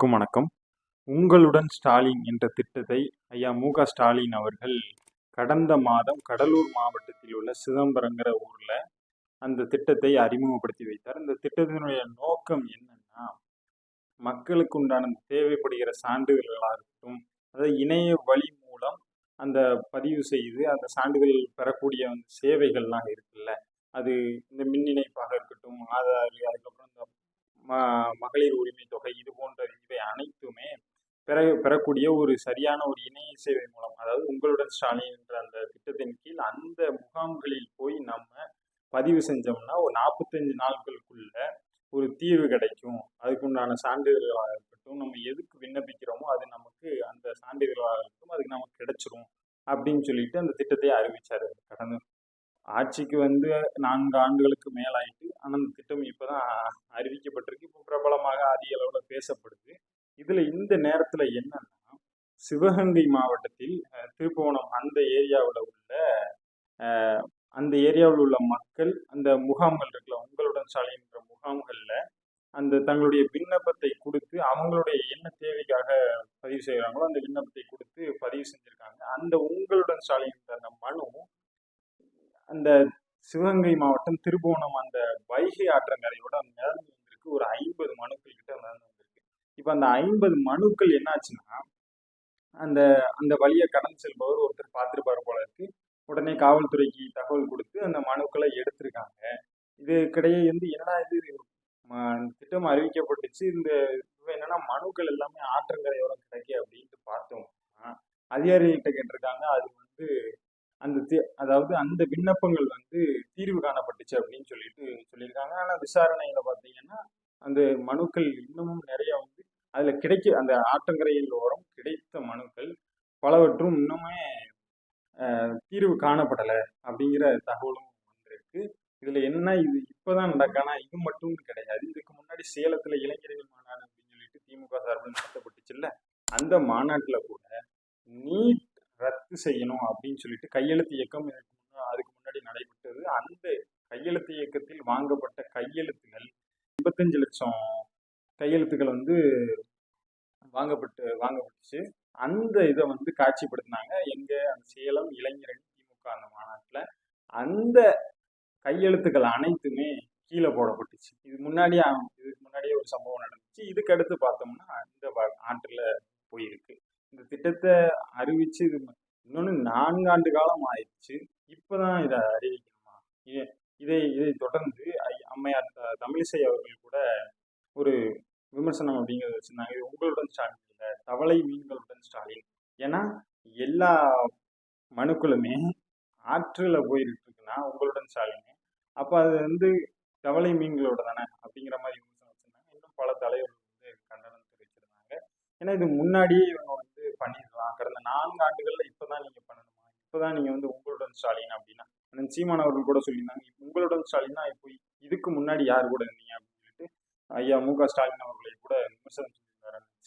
அனைவருக்கும் வணக்கம். உங்களுடன் ஸ்டாலின் என்ற திட்டத்தை ஐயா மு ஸ்டாலின் அவர்கள் கடந்த மாதம் கடலூர் மாவட்டத்தில் உள்ள சிதம்பரங்கிற ஊரில் அந்த திட்டத்தை அறிமுகப்படுத்தி வைத்தார். இந்த திட்டத்தினுடைய நோக்கம் என்னன்னா மக்களுக்கு உண்டான தேவைப்படுகிற சான்றிதழ்களாக இருக்கட்டும் அதாவது இணைய வழி மூலம் அந்த பதிவு செய்து அந்த சான்றிதழ் பெறக்கூடிய அந்த சேவைகள்லாம் இருக்குல்ல. அது இந்த மின் இணைப்பாக இருக்கட்டும் ஆதார் அதுக்கப்புறம் இந்த ம மகளிர் உரிமை தொகை இது போன்ற வரக்கூடிய ஒரு சரியான ஒரு இணைய சேவை மூலம் அதாவது உங்களுடன் ஸ்டாலின் என்ற அந்த திட்டத்தின் கீழ் அந்த முகாம்களில் போய் நம்ம பதிவு செஞ்சோம்னா ஒரு நாற்பத்தஞ்சு நாட்களுக்குள்ள ஒரு தீர்வு கிடைக்கும். அதுக்குண்டான சான்றிதழ்களாக இருக்கட்டும் நம்ம எதுக்கு விண்ணப்பிக்கிறோமோ அது நமக்கு அந்த சான்றிதழ்களாக இருக்கட்டும் அதுக்கு நமக்கு கிடைச்சிரும் அப்படின்னு சொல்லிட்டு அந்த திட்டத்தை அறிவிச்சார் கடந்த ஆட்சிக்கு வந்து நான்கு ஆண்டுகளுக்கு மேலாயிட்டு ஆனால் அந்த திட்டம் இப்போதான் அறிவிக்கப்பட்டிருக்கு. இப்போ பிரபலமாக அதிக அளவில் பேசப்படுது. இதில் இந்த நேரத்தில் என்னன்னா சிவகங்கை மாவட்டத்தில் அஹ், திருப்புவனம் அந்த ஏரியாவில் உள்ள அந்த ஏரியாவில் உள்ள மக்கள் அந்த முகாம்கள் இருக்குல்ல உங்களுடன் சாலைன்ற முகாம்களில் அந்த தங்களுடைய விண்ணப்பத்தை கொடுத்து அவங்களுடைய என்ன தேவைக்காக பதிவு செய்கிறாங்களோ அந்த விண்ணப்பத்தை கொடுத்து பதிவு செஞ்சுருக்காங்க. அந்த உங்களுடன் சாலைன்ற அந்த மனு அந்த சிவகங்கை மாவட்டம் திருபுவனம் அந்த வைகை ஆற்றங்கரையோட மிதந்து வந்திருக்கு. ஒரு ஐம்பது மனுக்கள் கிட்ட மிதந்து வந்திருக்கு இப்போ அந்த ஐம்பது மனுக்கள் என்னாச்சுன்னா அந்த அந்த வழியை கடந்து செல்பவர் ஒருத்தர் பார்த்துருப்பாரு போல இருக்கு. உடனே காவல்துறைக்கு தகவல் கொடுத்து அந்த மனுக்களை எடுத்திருக்காங்க. இதுக்கிடையே வந்து என்னடா இது? திட்டம் அறிவிக்கப்பட்டுச்சு. இந்த என்னன்னா மனுக்கள் எல்லாமே ஆற்றங்கரையோரம் கிடைக்கு அப்படின்ட்டு பார்த்தோம். அதிகாரிகிட்ட கேட்டிருக்காங்க. அது வந்து அந்த தி- அதாவது அந்த விண்ணப்பங்கள் வந்து தீர்வு காணப்பட்டுச்சு அப்படின்னு சொல்லிட்டு சொல்லியிருக்காங்க. ஆனால் விசாரணையில் பார்த்தீங்கன்னா அந்த மனுக்கள் இன்னமும் நிறைய வந்து அதில் கிடைக்க அந்த ஆற்றங்கரையில் ஓரம் கிடைத்த மனுக்கள் பலவற்றும் இன்னுமே தீர்வு காணப்படலை அப்படிங்கிற தகவலும் வந்திருக்கு. இதில் என்ன இது இப்போதான் நடக்கானா இது மட்டும் கிடையாது. இதுக்கு முன்னாடி சேலத்தில் இளைஞர்கள் மாநாடு அப்படின்னு சொல்லிட்டு திமுக சார்பில் நடத்தப்பட்டுச்சுல்ல அந்த மாநாட்டில் கூட நீட் ரத்து செய்யணும் அப்படின்னு சொல்லிட்டு கையெழுத்து இயக்கம் இதுக்கு அதுக்கு முன்னாடி நடைபெற்றது. அந்த கையெழுத்து இயக்கத்தில் வாங்கப்பட்ட கையெழுத்துகள் எண்பத்தஞ்சு லட்சம் கையெழுத்துக்கள் வந்து வாங்கப்பட்டு வாங்கப்பட்டுச்சு. அந்த இதை வந்து காட்சிப்படுத்தினாங்க. எங்க அந்த சேலம் இளைஞரணி திமுக அந்த மாநாட்டில். அந்த கையெழுத்துக்கள் அனைத்துமே கீழே போடப்பட்டுச்சு. இது முன்னாடியே இதுக்கு முன்னாடியே ஒரு சம்பவம் நடந்துச்சு. இதுக்கு அடுத்து பார்த்தோம்னா இந்த வ- போயிருக்கு. இந்த திட்டத்தை அறிவிச்சு இது இன்னொன்று நான்காண்டு காலம் ஆயிடுச்சு. இப்போதான் இதை அறிவிக்கணுமா? இதை இதை தொடர்ந்து ஐ- அம்மையார் தமிழிசை அவர்கள் கூட விமர்சனம் அப்படிங்கிறத வச்சிருந்தாங்க இது உங்களுடன் ஸ்டாலின் இல்லை தவளை மீன்களுடன் ஸ்டாலின். ஏன்னா எல்லா மனுக்களுமே ஆற்றில் போயிட்டு இருக்குன்னா உங்களுடன் ஸ்டாலின். அப்போ அது வந்து தவளை மீன்களோட தானே அப்படிங்கிற மாதிரி விமர்சனம் வச்சிருந்தாங்க. இன்னும் பல தலைவர்கள் வந்து கண்டனம் தெரிவிச்சிருந்தாங்க. ஏன்னா இது முன்னாடியே இவங்க வந்து பண்ணிடலாம் கடந்த நான்கு ஆண்டுகளில் இப்போ தான் நீங்கள் பண்ணணுமா? இப்பதான் நீங்கள் வந்து உங்களுடன் ஸ்டாலின் அப்படின்னா அண்ணன் சீமான் அவர்கள் கூட சொல்லியிருந்தாங்க. உங்களுடன் ஸ்டாலினா இப்போ இதுக்கு முன்னாடி யார் கூட இருந்தீங்க அப்படின்னு சொல்லிட்டு ஐயா மு க ஸ்டாலின் அவர்களை கூட விமர்சனம்